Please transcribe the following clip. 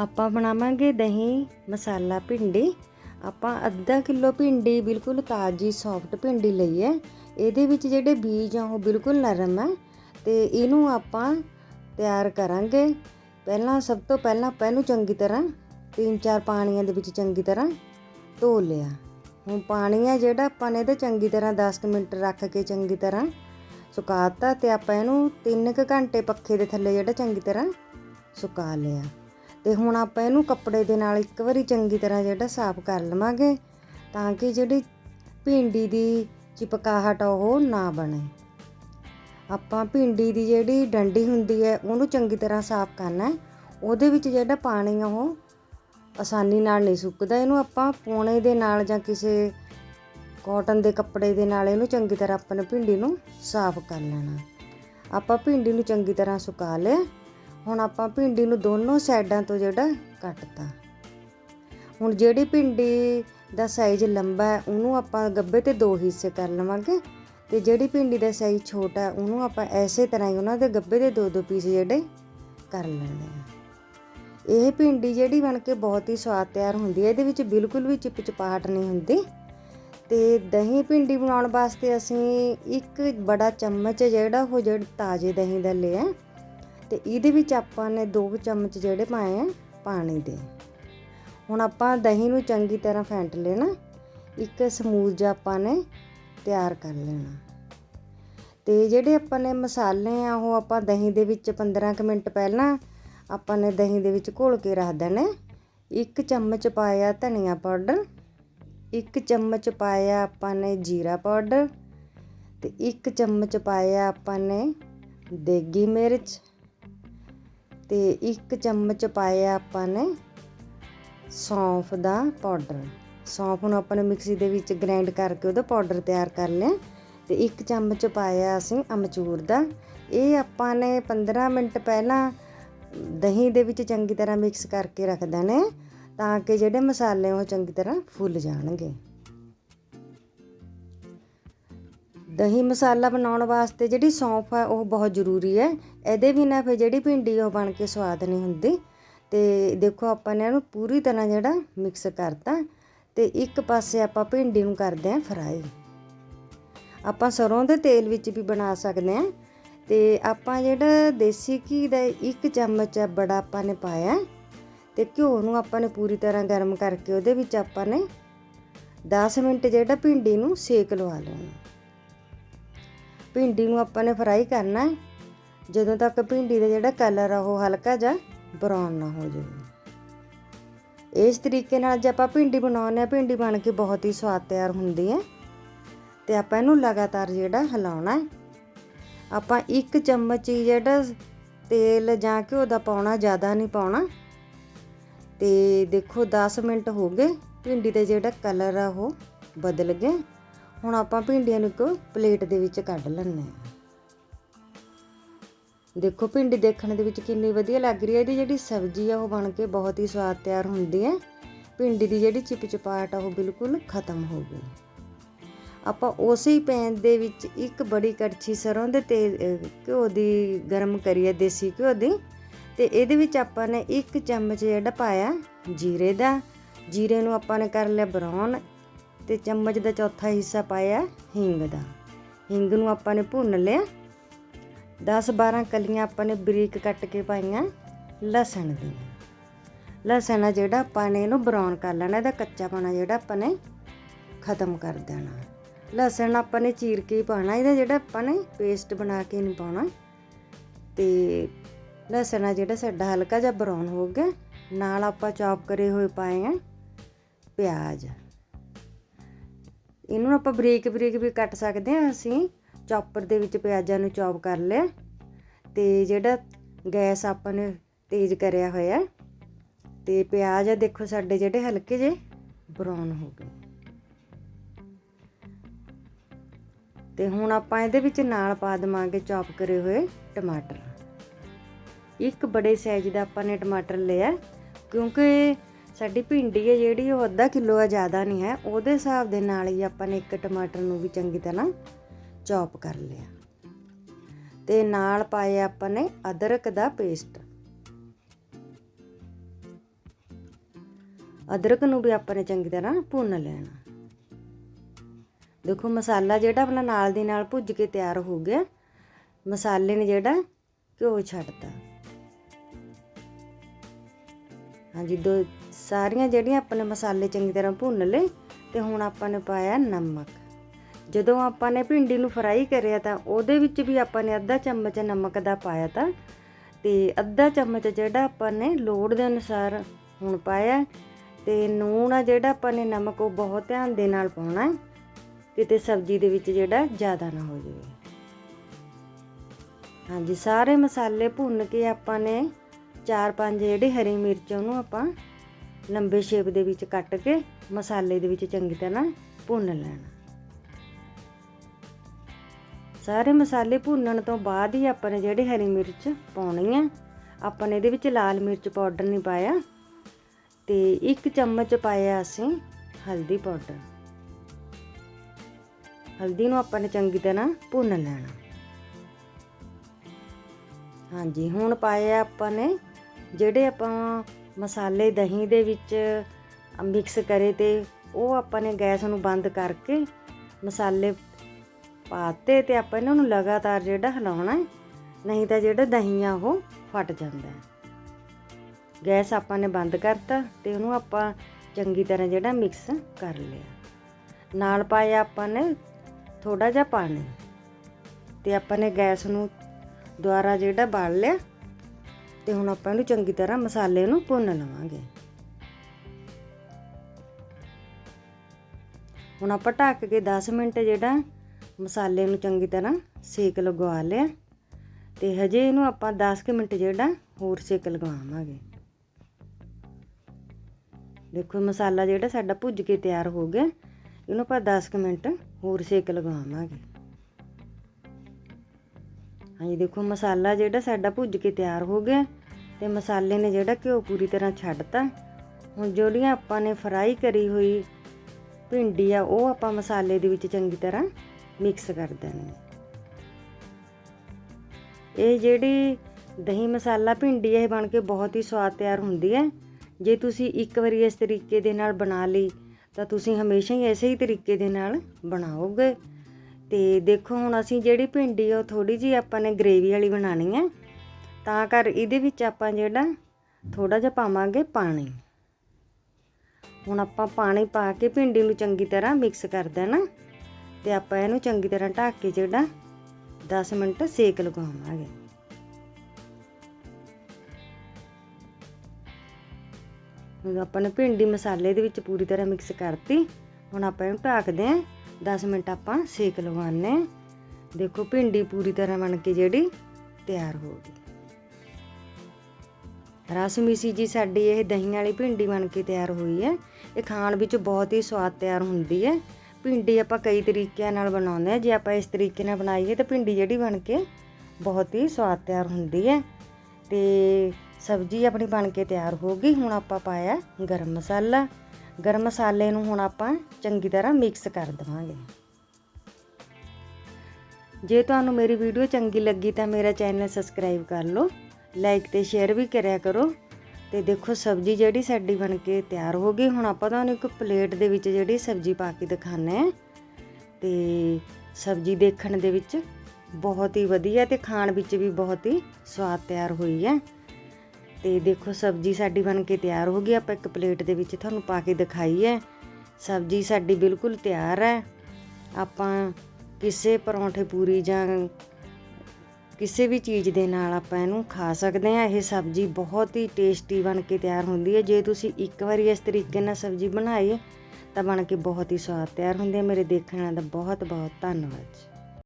ਆਪਾਂ ਬਣਾਵਾਂਗੇ ਦਹੀਂ, ਮਸਾਲਾ ਭਿੰਡੀ। ਆਪਾਂ ਅੱਧਾ ਕਿਲੋ ਭਿੰਡੀ, ਬਿਲਕੁਲ ਤਾਜ਼ੀ ਸੌਫਟ ਭਿੰਡੀ ਲਈ ਹੈ। ਇਹਦੇ ਵਿੱਚ ਜਿਹੜੇ ਬੀਜ ਆ, ਉਹ ਬਿਲਕੁਲ ਨਰਮ ਹੈ ਤੇ ਇਹਨੂੰ ਆਪਾਂ ਤਿਆਰ ਕਰਾਂਗੇ। ਪਹਿਲਾਂ, ਸਭ ਤੋਂ ਪਹਿਲਾਂ ਆਪਾਂ ਇਹਨੂੰ ਚੰਗੀ ਤਰ੍ਹਾਂ, ਤਿੰਨ ਚਾਰ ਪਾਣੀਆਂ ਦੇ ਵਿੱਚ ਚੰਗੀ ਤਰ੍ਹਾਂ ਧੋ ਲਿਆ। ਹੁਣ ਪਾਣੀ ਆ ਜਿਹੜਾ ਆਪਾਂ ਨੇ ਇਹਦੇ ਚੰਗੀ ਤਰ੍ਹਾਂ 10 ਕੁ ਮਿੰਟ ਰੱਖ ਕੇ ਚੰਗੀ ਤਰ੍ਹਾਂ ਸੁਕਾਤਾ ਤੇ ਆਪਾਂ ਇਹਨੂੰ 3 ਕੁ ਘੰਟੇ ਪੱਖੇ ਦੇ ਥੱਲੇ ਜਿਹੜਾ ਚੰਗੀ ਤਰ੍ਹਾਂ ਸੁਕਾ ਲਿਆ। ਤੇ ਹੁਣ ਆਪਾਂ ਇਹਨੂੰ ਕੱਪੜੇ ਦੇ ਨਾਲ ਇੱਕ ਵਾਰੀ ਚੰਗੀ ਤਰ੍ਹਾਂ ਜਿਹੜਾ ਸਾਫ਼ ਕਰ ਲਵਾਂਗੇ ਤਾਂ ਕਿ ਜਿਹੜੀ ਭਿੰਡੀ ਦੀ ਚਿਪਕਾਹਟ ਆ ਉਹ ਨਾ ਬਣੇ। ਆਪਾਂ ਭਿੰਡੀ ਦੀ ਜਿਹੜੀ ਡੰਡੀ ਹੁੰਦੀ ਹੈ, ਉਹਨੂੰ ਚੰਗੀ ਤਰ੍ਹਾਂ ਸਾਫ਼ ਕਰਨਾ ਹੈ। ਉਹਦੇ ਵਿੱਚ ਜਿਹੜਾ ਪਾਣੀ ਆ, ਉਹ ਆਸਾਨੀ ਨਾਲ ਨਹੀਂ ਸੁੱਕਦਾ। ਇਹਨੂੰ ਆਪਾਂ ਪੋਣੇ ਦੇ ਨਾਲ ਜਾਂ ਕਿਸੇ ਕਾਟਨ ਦੇ ਕੱਪੜੇ ਦੇ ਨਾਲ ਇਹਨੂੰ ਚੰਗੀ ਤਰ੍ਹਾਂ ਆਪਾਂ ਨੇ ਭਿੰਡੀ ਨੂੰ ਸਾਫ਼ ਕਰ ਲੈਣਾ। ਆਪਾਂ ਭਿੰਡੀ ਨੂੰ ਚੰਗੀ ਤਰ੍ਹਾਂ ਸੁਕਾ ਲਿਆ। ਹੁਣ ਆਪਾਂ ਭਿੰਡੀ ਨੂੰ ਦੋਨੋਂ ਸਾਈਡਾਂ ਤੋਂ ਜਿਹੜਾ ਕੱਟਤਾ। ਹੁਣ ਜਿਹੜੀ ਭਿੰਡੀ ਦਾ ਸਾਈਜ਼ ਲੰਬਾ ਹੈ, ਉਹਨੂੰ ਆਪਾਂ ਗੱਬੇ ਤੇ ਦੋ ਹਿੱਸੇ ਕਰ ਲਵਾਂਗੇ ਤੇ ਜਿਹੜੀ ਭਿੰਡੀ ਦਾ ਸਾਈਜ਼ ਛੋਟਾ ਹੈ, ਉਹਨੂੰ ਆਪਾਂ ਐਸੇ ਤਰ੍ਹਾਂ ਹੀ ਉਹਨਾਂ ਦੇ ਗੱਬੇ ਦੇ ਦੋ ਦੋ ਪੀਸ ਜਿਹੜੇ ਕਰ ਲੈਣੇ ਆ। ਇਹ ਭਿੰਡੀ ਜਿਹੜੀ ਬਣ ਕੇ ਬਹੁਤ ਹੀ ਸਵਾਦ ਤਿਆਰ ਹੁੰਦੀ ਹੈ, ਇਹਦੇ ਵਿੱਚ ਬਿਲਕੁਲ ਵੀ ਚਿਪਚਿਪਾਹਟ ਨਹੀਂ ਹੁੰਦੀ। ਤੇ ਦਹੀਂ ਭਿੰਡੀ ਬਣਾਉਣ ਵਾਸਤੇ ਅਸੀਂ ਇੱਕ ਬੜਾ ਚਮਚ ਜਿਹੜਾ ਉਹ ਜਿਹੜਾ ਤਾਜ਼ੇ ਦਹੀਂ ਦਾ ਲਿਆ। ਤੇ ਇਹਦੇ ਵਿੱਚ ਆਪਾਂ ਨੇ ਦੋ ਚਮਚ ਜਿਹੜੇ ਪਾਏ ਆ, ਪਾਣੀ ਦੇ। ਹੁਣ ਆਪਾਂ ਦਹੀਂ ਨੂੰ ਚੰਗੀ ਤਰ੍ਹਾਂ ਫੈਂਟ ਲੈਣਾ, ਇੱਕ ਸਮੂਥ ਜਿਹਾ ਆਪਾਂ ਨੇ ਤਿਆਰ ਕਰ ਲੈਣਾ। ਤੇ ਜਿਹੜੇ ਆਪਾਂ ਨੇ ਮਸਾਲੇ ਆ, ਉਹ ਆਪਾਂ ਦਹੀਂ ਦੇ ਵਿੱਚ 15 ਕੁ ਮਿੰਟ ਪਹਿਲਾਂ ਆਪਾਂ ਨੇ ਦਹੀਂ ਦੇ ਵਿੱਚ ਘੋਲ ਕੇ ਰੱਖ ਦੇਣੇ। ਇੱਕ ਚਮਚ ਪਾਇਆ ਧਨੀਆ ਪਾਊਡਰ, ਇੱਕ ਚਮਚ ਪਾਇਆ ਆਪਾਂ ਨੇ ਜੀਰਾ ਪਾਊਡਰ ਤੇ ਇੱਕ ਚਮਚ ਪਾਇਆ ਆਪਾਂ ਨੇ ਦੇਗੀ ਮਿਰਚ। ਤੇ ਇੱਕ ਚਮਚ ਪਾਇਆ ਆਪਾਂ ਨੇ ਸੌਂਫ ਦਾ ਪਾਊਡਰ ਸੌਂਫ ਨੂੰ ਆਪਾਂ ਨੇ ਮਿਕਸੀ ਦੇ ਵਿੱਚ ਗ੍ਰਾਈਂਡ ਕਰਕੇ ਉਹਦਾ ਪਾਊਡਰ ਤਿਆਰ ਕਰ ਲਿਆ। ਤੇ ਇੱਕ ਚਮਚ ਪਾਇਆ ਅਸੀਂ ਅਮਚੂਰ ਦਾ। ਇਹ ਆਪਾਂ ਨੇ 15 ਮਿੰਟ ਪਹਿਲਾਂ ਦਹੀਂ ਦੇ ਵਿੱਚ ਚੰਗੀ ਤਰ੍ਹਾਂ ਮਿਕਸ ਕਰਕੇ ਰੱਖ ਦੇਣੇ ਤਾਂ ਕਿ ਜਿਹੜੇ ਮਸਾਲੇ ਉਹ ਚੰਗੀ ਤਰ੍ਹਾਂ ਫੁੱਲ ਜਾਣਗੇ। ਦਹੀਂ ਮਸਾਲਾ ਬਣਾਉਣ ਵਾਸਤੇ ਜਿਹੜੀ ਸੌਂਫ ਹੈ ਉਹ ਬਹੁਤ ਜ਼ਰੂਰੀ ਹੈ। ਇਹਦੇ ਬਿਨਾਂ ਫਿਰ ਜਿਹੜੀ ਭਿੰਡੀ ਉਹ ਬਣ ਕੇ ਸਵਾਦ ਨਹੀਂ ਹੁੰਦੀ। ਤੇ ਦੇਖੋ, ਆਪਾਂ ਨੇ ਇਹਨੂੰ ਪੂਰੀ ਤਰ੍ਹਾਂ ਜਿਹੜਾ ਮਿਕਸ ਕਰਤਾ। ਤੇ ਇੱਕ ਪਾਸੇ ਆਪਾਂ ਭਿੰਡੀ ਨੂੰ ਕਰਦੇ ਆਂ ਫਰਾਈ। ਆਪਾਂ ਸਰੋਂ ਦੇ ਤੇਲ ਵਿੱਚ ਵੀ ਬਣਾ ਸਕਦੇ ਆਂ ਤੇ ਆਪਾਂ ਜਿਹੜਾ ਦੇਸੀ ਘੀ ਦਾ ਇੱਕ ਚਮਚ ਬੜਾ ਆਪਾਂ ਨੇ ਪਾਇਆ। ਤੇ ਘਿਓ ਨੂੰ ਆਪਾਂ ਨੇ ਪੂਰੀ ਤਰ੍ਹਾਂ ਗਰਮ ਕਰਕੇ ਉਹਦੇ ਵਿੱਚ ਆਪਾਂ ਨੇ 10 ਮਿੰਟ ਜਿਹੜਾ ਭਿੰਡੀ ਨੂੰ ਸੇਕ ਲਵਾ ਲੈਣਾ। ਭਿੰਡੀ ਨੂੰ ਆਪਾਂ ਨੇ ਫਰਾਈ ਕਰਨਾ ਹੈ। ਜਦੋਂ ਤੱਕ ਭਿੰਡੀ ਦਾ ਜਿਹੜਾ ਕਲਰ ਆ ਉਹ ਹਲਕਾ ਜਿਹਾ ਬਰਾਊਨ ਨਾ ਹੋ ਜਾਵੇ। ਇਸ ਤਰੀਕੇ ਨਾਲ ਜੇ ਆਪਾਂ ਭਿੰਡੀ ਬਣਾਉਂਦੇ ਆ ਭਿੰਡੀ ਬਣ ਕੇ ਬਹੁਤ ਹੀ ਸਵਾਦ ਤਿਆਰ ਹੁੰਦੀ ਹੈ। ਤੇ ਆਪਾਂ ਇਹਨੂੰ ਲਗਾਤਾਰ ਜਿਹੜਾ ਹਿਲਾਉਣਾ ਹੈ। ਆਪਾਂ ਇੱਕ ਚਮਚ ਹੀ ਜਿਹੜਾ ਤੇਲ ਜਾਂ ਘਿਓ ਦਾ ਪਾਉਣਾ, ਜ਼ਿਆਦਾ ਨਹੀਂ ਪਾਉਣਾ। ਤੇ ਦੇਖੋ 10 ਮਿੰਟ ਹੋ ਗਏ, ਭਿੰਡੀ ਦਾ ਜਿਹੜਾ ਕਲਰ ਆ ਉਹ ਬਦਲ ਗਿਆ। ਹੁਣ ਆਪਾਂ ਭਿੰਡੀਆਂ ਨੂੰ ਇੱਕ ਪਲੇਟ ਦੇ ਵਿੱਚ ਕੱਢ ਲੈਣੇ ਆ ਦੇਖੋ ਭਿੰਡੀ ਦੇਖਣ ਦੇ ਵਿੱਚ ਕਿੰਨੀ ਵਧੀਆ ਲੱਗ ਰਹੀ ਹੈ। ਇਹਦੀ ਜਿਹੜੀ ਸਬਜ਼ੀ ਆ, ਉਹ ਬਣ ਕੇ ਬਹੁਤ ਹੀ ਸਵਾਦ ਤਿਆਰ ਹੁੰਦੀ ਹੈ। ਭਿੰਡੀ ਦੀ ਜਿਹੜੀ ਚਿਪਚਿਪਾਹਟ ਆ, ਉਹ ਬਿਲਕੁਲ ਖਤਮ ਹੋ ਗਈ। ਆਪਾਂ ਉਸੇ ਹੀ ਪੈਨ ਦੇ ਵਿੱਚ ਇੱਕ ਬੜੀ ਕੜਛੀ ਸਰੋਂ ਦੇ ਤੇਲ ਘਿਓ ਦੀ ਗਰਮ ਕਰੀਏ, ਦੇਸੀ ਘਿਓ ਦੀ। ਤੇ ਇਹਦੇ ਵਿੱਚ ਆਪਾਂ ਨੇ ਇੱਕ ਚਮਚ ਜਿਹੜਾ ਪਾਇਆ ਜੀਰੇ ਦਾ। ਜੀਰੇ ਨੂੰ ਆਪਾਂ ਨੇ ਕਰ ਲਿਆ ਬਰਾਊਨ। ਤੇ ਚਮਚ ਦਾ ਚੌਥਾ ਹਿੱਸਾ ਪਾਇਆ ਹਿੰਗ ਦਾ। ਹਿੰਗ ਨੂੰ ਆਪਾਂ ਨੇ ਭੁੰਨ ਲਿਆ। 10-12 ਕਲੀਆਂ ਆਪਾਂ ਨੇ ਬਰੀਕ ਕੱਟ ਕੇ ਪਾਈਆਂ ਲਸਣ ਦੀ ਲਸਣ ਆ ਜਿਹੜਾ ਆਪਾਂ ਨੇ ਇਹਨੂੰ ਬਰਾਊਨ ਕਰ ਲੈਣਾ, ਇਹਦਾ ਕੱਚਾਪਣਾ ਜਿਹੜਾ ਆਪਾਂ ਨੇ ਖਤਮ ਕਰ ਦੇਣਾ। ਲਸਣ ਆਪਾਂ ਨੇ ਚੀਰ ਕੇ ਹੀ ਪਾਣਾ ਇਹਦਾ ਜਿਹੜਾ ਆਪਾਂ ਨੇ ਪੇਸਟ ਬਣਾ ਕੇ ਨਹੀਂ ਪਾਉਣਾ। ਤੇ ਲਸਣ ਆ ਜਿਹੜਾ ਸਾਡਾ ਹਲਕਾ ਜਿਹਾ ਬਰਾਊਨ ਹੋ ਗਿਆ, ਨਾਲ ਆਪਾਂ ਚੌਪ ਕਰੇ ਹੋਏ ਪਾਏ ਆ ਪਿਆਜ਼। ਇਹਨੂੰ ਆਪਾਂ ਬਰੀਕ ਬਰੀਕ ਵੀ ਕੱਟ ਸਕਦੇ ਹਾਂ ਅਸੀਂ। ਚੌਪਰ ਦੇ ਵਿੱਚ ਪਿਆਜ਼ਾਂ ਨੂੰ ਚੌਪ ਕਰ ਲਿਆ। ਤੇ ਜਿਹੜਾ ਗੈਸ ਆਪਾਂ ਨੇ ਤੇਜ਼ ਕਰਿਆ ਹੋਇਆ, ਤੇ ਪਿਆਜ਼ ਆ ਦੇਖੋ ਸਾਡੇ ਜਿਹੜੇ ਹਲਕੇ ਜੇ ਬਰਾਊਨ ਹੋ ਗਏ। ਤੇ ਹੁਣ ਆਪਾਂ ਇਹਦੇ ਵਿੱਚ ਨਾਲ ਪਾ ਦਵਾਂਗੇ ਚੌਪ ਕਰੇ ਹੋਏ ਟਮਾਟਰ। ਇੱਕ ਬੜੇ ਸਾਈਜ਼ ਦਾ ਆਪਾਂ ਨੇ ਟਮਾਟਰ ਲਿਆ, ਕਿਉਂਕਿ ਸਾਡੀ ਭਿੰਡੀ ਹੈ ਜਿਹੜੀ ਉਹ ਅੱਧਾ ਕਿਲੋ ਆ, ਜ਼ਿਆਦਾ ਨਹੀਂ ਹੈ। ਉਹਦੇ ਹਿਸਾਬ ਦੇ ਨਾਲ ਹੀ ਆਪਾਂ ਨੇ ਇੱਕ ਟਮਾਟਰ ਨੂੰ ਵੀ ਚੰਗੀ ਤਰ੍ਹਾਂ ਚੌਪ ਕਰ ਲਿਆ। ਤੇ ਨਾਲ ਪਾਇਆ ਆਪਾਂ ਨੇ ਅਦਰਕ ਦਾ ਪੇਸਟ। ਅਦਰਕ ਨੂੰ ਵੀ ਆਪਾਂ ਨੇ ਚੰਗੀ ਤਰ੍ਹਾਂ ਭੁੰਨ ਲੈਣਾ। ਦੇਖੋ, ਮਸਾਲਾ ਜਿਹੜਾ ਆਪਣਾ ਨਾਲ ਦੀ ਨਾਲ ਭੁੱਜ ਕੇ ਤਿਆਰ ਹੋ ਗਿਆ। ਮਸਾਲੇ ਨੇ ਜਿਹੜਾ ਘਿਓ ਛੱਡਤਾ। ਹਾਂਜੀ, ਦੋ ਸਾਰੀਆਂ ਜਿਹੜੀਆਂ ਆਪਾਂ ਨੇ ਮਸਾਲੇ ਚੰਗੀ ਤਰ੍ਹਾਂ ਭੁੰਨ ਲਏ ਤੇ ਹੁਣ ਆਪਾਂ ਨੇ ਪਾਇਆ ਨਮਕ। ਜਦੋਂ ਆਪਾਂ ਨੇ ਭਿੰਡੀ ਨੂੰ ਫਰਾਈ ਕਰਿਆ ਤਾਂ ਉਹਦੇ ਵਿੱਚ ਵੀ ਆਪਾਂ ਨੇ ਅੱਧਾ ਚਮਚ ਨਮਕ ਦਾ ਪਾਇਆ ਤਾਂ, ਤੇ ਅੱਧਾ ਚਮਚ ਜਿਹੜਾ ਆਪਾਂ ਨੇ ਲੋੜ ਦੇ ਅਨੁਸਾਰ ਹੁਣ ਪਾਇਆ ਤੇ ਨੂਣ ਆ ਜਿਹੜਾ ਆਪਾਂ ਨੇ ਨਮਕ ਉਹ ਬਹੁਤ ਧਿਆਨ ਦੇ ਨਾਲ ਪਾਉਣਾ ਹੈ ਕਿਤੇ ਸਬਜ਼ੀ ਦੇ ਵਿੱਚ ਜਿਹੜਾ ਜ਼ਿਆਦਾ ਨਾ ਹੋ ਜਾਵੇ। ਹਾਂਜੀ, ਸਾਰੇ ਮਸਾਲੇ ਭੁੰਨ ਕੇ ਆਪਾਂ ਨੇ ਚਾਰ ਪੰਜ ਜਿਹੜੇ ਹਰੀ ਮਿਰਚ ਉਹਨੂੰ ਆਪਾਂ ਲੰਬੇ ਸ਼ੇਪ ਦੇ ਵਿੱਚ ਕੱਟ ਕੇ ਮਸਾਲੇ ਦੇ ਵਿੱਚ ਚੰਗੀ ਤਰ੍ਹਾਂ ਭੁੰਨ ਲੈਣਾ। ਸਾਰੇ ਮਸਾਲੇ ਭੁੰਨਣ ਤੋਂ ਬਾਅਦ ਹੀ ਆਪਾਂ ਨੇ ਜਿਹੜੇ ਹਰੀ ਮਿਰਚ ਪਾਉਣੀ ਆ, ਆਪਾਂ ਨੇ ਇਹਦੇ ਵਿੱਚ ਲਾਲ ਮਿਰਚ ਪਾਊਡਰ ਨਹੀਂ ਪਾਇਆ ਤੇ ਇੱਕ ਚਮਚ ਪਾਇਆ ਅਸੀਂ ਹਲਦੀ ਪਾਊਡਰ। ਹਲਦੀ ਨੂੰ ਆਪਾਂ ਨੇ ਚੰਗੀ ਤਰ੍ਹਾਂ ਭੁੰਨ ਲੈਣਾ। ਹਾਂਜੀ, ਹੁਣ ਪਾਇਆ ਆਪਾਂ ਨੇ ਜਿਹੜੇ ਆਪਾਂ ਮਸਾਲੇ ਦਹੀਂ ਦੇ ਵਿੱਚ ਮਿਕਸ ਕਰੇ ਤੇ ਉਹ ਆਪਾਂ ਨੇ ਗੈਸ ਨੂੰ ਬੰਦ ਕਰਕੇ ਮਸਾਲੇ ਪਾਤੇ ਤੇ ਆਪਾਂ ਇਹਨਾਂ ਨੂੰ ਲਗਾਤਾਰ ਜਿਹੜਾ ਹਿਲਾਉਣਾ ਹੈ, ਨਹੀਂ ਤਾਂ ਜਿਹੜਾ ਦਹੀਂ ਆ ਉਹ ਫਟ ਜਾਂਦਾ ਹੈ। ਗੈਸ ਆਪਾਂ ਨੇ ਬੰਦ ਕਰਤਾ ਤੇ ਉਹਨੂੰ ਆਪਾਂ ਚੰਗੀ ਤਰ੍ਹਾਂ ਜਿਹੜਾ ਮਿਕਸ ਕਰ ਲਿਆ। ਨਾਲ ਪਾਇਆ ਆਪਾਂ ਨੇ ਥੋੜਾ ਜਿਹਾ ਪਾਣੀ ਤੇ ਆਪਾਂ ਨੇ ਗੈਸ ਨੂੰ ਦੁਆਰਾ ਜਿਹੜਾ ਬਾਲ ਲਿਆ ਤੇ ਹੁਣ ਆਪਾਂ ਇਹਨੂੰ ਚੰਗੀ ਤਰ੍ਹਾਂ ਮਸਾਲੇ ਨੂੰ ਭੁੰਨ ਲਵਾਂਗੇ। ਹੁਣ ਆਪਾਂ ਢੱਕ ਕੇ 10 ਮਿੰਟ ਜਿਹੜਾ ਮਸਾਲੇ ਨੂੰ ਚੰਗੀ ਤਰ੍ਹਾਂ ਸੇਕ ਲਗਵਾ ਲਿਆ ਤੇ ਹਜੇ ਇਹਨੂੰ ਆਪਾਂ 10 ਕੁ ਮਿੰਟ ਜਿਹੜਾ ਹੋਰ ਸੇਕ ਲਗਾਵਾਂਗੇ ਦੇਖੋ ਮਸਾਲਾ ਜਿਹੜਾ ਸਾਡਾ ਭੁੱਜ ਕੇ ਤਿਆਰ ਹੋ ਗਿਆ, ਇਹਨੂੰ ਆਪਾਂ 10 ਕੁ ਮਿੰਟ ਹੋਰ ਸੇਕ ਲਗਾਵਾਂਗੇ ਹਾਂਜੀ, ਦੇਖੋ ਮਸਾਲਾ ਜਿਹੜਾ ਸਾਡਾ ਭੁੱਜ ਕੇ ਤਿਆਰ ਹੋ ਗਿਆ ਤੇ ਮਸਾਲੇ ਨੇ ਜਿਹੜਾ ਘਿਓ ਪੂਰੀ ਤਰ੍ਹਾਂ ਛੱਡਤਾ। ਹੁਣ ਜਿਹੜੀਆਂ ਆਪਾਂ ਨੇ ਫਰਾਈ ਕਰੀ ਹੋਈ ਭਿੰਡੀ ਆ, ਉਹ ਆਪਾਂ ਮਸਾਲੇ ਦੇ ਵਿੱਚ ਚੰਗੀ ਤਰ੍ਹਾਂ ਮਿਕਸ ਕਰ ਦੇਣੀ ਇਹ ਜਿਹੜੀ ਦਹੀਂ ਮਸਾਲਾ ਭਿੰਡੀ, ਇਹ ਬਣ ਕੇ ਬਹੁਤ ਹੀ ਸਵਾਦ ਤਿਆਰ ਹੁੰਦੀ ਹੈ ਜੇ ਤੁਸੀਂ ਇੱਕ ਵਾਰੀ ਇਸ ਤਰੀਕੇ ਦੇ ਨਾਲ ਬਣਾ ਲਈ, ਤਾਂ ਤੁਸੀਂ ਹਮੇਸ਼ਾ ਹੀ ਐਸੇ ਹੀ ਤਰੀਕੇ ਦੇ ਨਾਲ ਬਣਾਓਗੇ। ਤੇ ਦੇਖੋ, ਹੁਣ ਅਸੀਂ ਜਿਹੜੀ ਭਿੰਡੀ, ਉਹ ਥੋੜੀ ਜੀ ਆਪਾਂ ਨੇ ਗ੍ਰੇਵੀ ਵਾਲੀ ਬਣਾਣੀ ਹੈ ਤਾਂ ਕਰ ਇਹਦੇ ਵਿੱਚ ਆਪਾਂ ਜਿਹੜਾ ਥੋੜਾ ਜਿਹਾ ਪਾਵਾਂਗੇ ਪਾਣੀ। ਹੁਣ ਆਪਾਂ ਪਾਣੀ ਪਾ ਕੇ ਭਿੰਡੀ ਨੂੰ ਚੰਗੀ ਤਰ੍ਹਾਂ ਮਿਕਸ ਕਰ ਦੇਣਾ ਤੇ ਆਪਾਂ ਇਹਨੂੰ ਚੰਗੀ ਤਰ੍ਹਾਂ ਢੱਕ ਕੇ ਜਿਹੜਾ 10 ਮਿੰਟ ਸੇਕ ਲਗਾਵਾਂਗੇ। ਹੁਣ ਆਪਾਂ ਨੇ ਭਿੰਡੀ ਮਸਾਲੇ ਦੇ ਵਿੱਚ ਪੂਰੀ ਤਰ੍ਹਾਂ ਮਿਕਸ ਕਰਤੀ। ਹੁਣ ਆਪਾਂ ਇਹਨੂੰ ਢੱਕਦੇ ਆਂ 10 ਮਿੰਟ ਆਪਾਂ ਸੇਕ ਲਗਵਾਉਣੇ ਦੇਖੋ ਭਿੰਡੀ ਪੂਰੀ ਤਰ੍ਹਾਂ ਬਣ ਕੇ ਜਿਹੜੀ ਤਿਆਰ ਹੋ ਗਈ। ਰਸਮੀਸੀ ਜੀ ਸਾਡੀ, ਇਹ ਦਹੀਂ ਵਾਲੀ ਭਿੰਡੀ ਬਣ ਕੇ ਤਿਆਰ ਹੋਈ ਹੈ। ਇਹ ਖਾਣ ਵਿੱਚ ਬਹੁਤ ਹੀ ਸਵਾਦ ਤਿਆਰ ਹੁੰਦੀ ਹੈ। ਭਿੰਡੀ ਆਪਾਂ ਕਈ ਤਰੀਕਿਆਂ ਨਾਲ ਬਣਾਉਂਦੇ ਆ ਜੇ ਆਪਾਂ ਇਸ ਤਰੀਕੇ ਨਾਲ ਬਣਾਈਏ ਤਾਂ ਭਿੰਡੀ ਜਿਹੜੀ ਬਣ ਕੇ ਬਹੁਤ ਹੀ ਸਵਾਦ ਤਿਆਰ ਹੁੰਦੀ ਹੈ। ਤੇ ਸਬਜ਼ੀ ਆਪਣੀ ਬਣ ਕੇ ਤਿਆਰ ਹੋ ਗਈ। ਹੁਣ ਆਪਾਂ ਪਾਇਆ ਗਰਮ ਮਸਾਲਾ। ਗਰਮ ਮਸਾਲੇ ਨੂੰ ਹੁਣ ਆਪਾਂ ਚੰਗੀ ਤਰ੍ਹਾਂ ਮਿਕਸ ਕਰ ਦਵਾਂਗੇ। ਜੇ ਤੁਹਾਨੂੰ ਮੇਰੀ ਵੀਡੀਓ ਚੰਗੀ ਲੱਗੀ ਤਾਂ ਮੇਰਾ ਚੈਨਲ ਸਬਸਕ੍ਰਾਈਬ ਕਰ ਲਓ। ਲਾਈਕ ਤੇ ਸ਼ੇਅਰ ਵੀ ਕਰਿਆ ਕਰੋ। ਤੇ ਦੇਖੋ ਸਬਜ਼ੀ ਜਿਹੜੀ ਸਾਡੀ ਬਣ ਕੇ ਤਿਆਰ ਹੋ ਗਈ, ਹੁਣ ਆਪਾਂ ਤੁਹਾਨੂੰ ਇੱਕ ਪਲੇਟ ਦੇ ਵਿੱਚ ਜਿਹੜੀ ਸਬਜ਼ੀ ਪਾ ਕੇ ਦਿਖਾਣੇ ਆ ਤੇ ਸਬਜ਼ੀ ਦੇਖਣ ਦੇ ਵਿੱਚ ਬਹੁਤ ਹੀ ਵਧੀਆ ਤੇ ਖਾਣ ਵਿੱਚ ਵੀ ਬਹੁਤ ਹੀ ਸਵਾਦ ਤਿਆਰ ਹੋਈ ਹੈ। ਤੇ ਦੇਖੋ ਸਬਜ਼ੀ ਸਾਡੀ ਬਣ ਕੇ ਤਿਆਰ ਹੋ ਗਈ, ਆਪਾਂ ਇੱਕ ਪਲੇਟ ਦੇ ਵਿੱਚ ਤੁਹਾਨੂੰ ਪਾ ਕੇ ਦਿਖਾਈ ਹੈ। ਸਬਜ਼ੀ ਸਾਡੀ ਬਿਲਕੁਲ ਤਿਆਰ ਹੈ। ਆਪਾਂ ਕਿਸੇ ਪਰੌਂਠੇ ਪੂਰੀ ਜਾਂ ਕਿਸੇ ਵੀ ਚੀਜ਼ ਦੇ ਨਾਲ ਆਪਾਂ ਇਹਨੂੰ ਖਾ ਸਕਦੇ ਹਾਂ। ਇਹ ਸਬਜ਼ੀ ਬਹੁਤ ਹੀ ਟੇਸਟੀ ਬਣ ਕੇ ਤਿਆਰ ਹੁੰਦੀ ਹੈ। ਜੇ ਤੁਸੀਂ ਇੱਕ ਵਾਰੀ ਇਸ ਤਰੀਕੇ ਨਾਲ ਸਬਜ਼ੀ ਬਣਾਈ ਤਾਂ ਬਣ ਕੇ ਬਹੁਤ ਹੀ ਸਵਾਦ ਤਿਆਰ ਹੁੰਦੀ ਹੈ। ਮੇਰੇ ਦੇਖਣ ਦਾ ਬਹੁਤ ਬਹੁਤ ਧੰਨਵਾਦ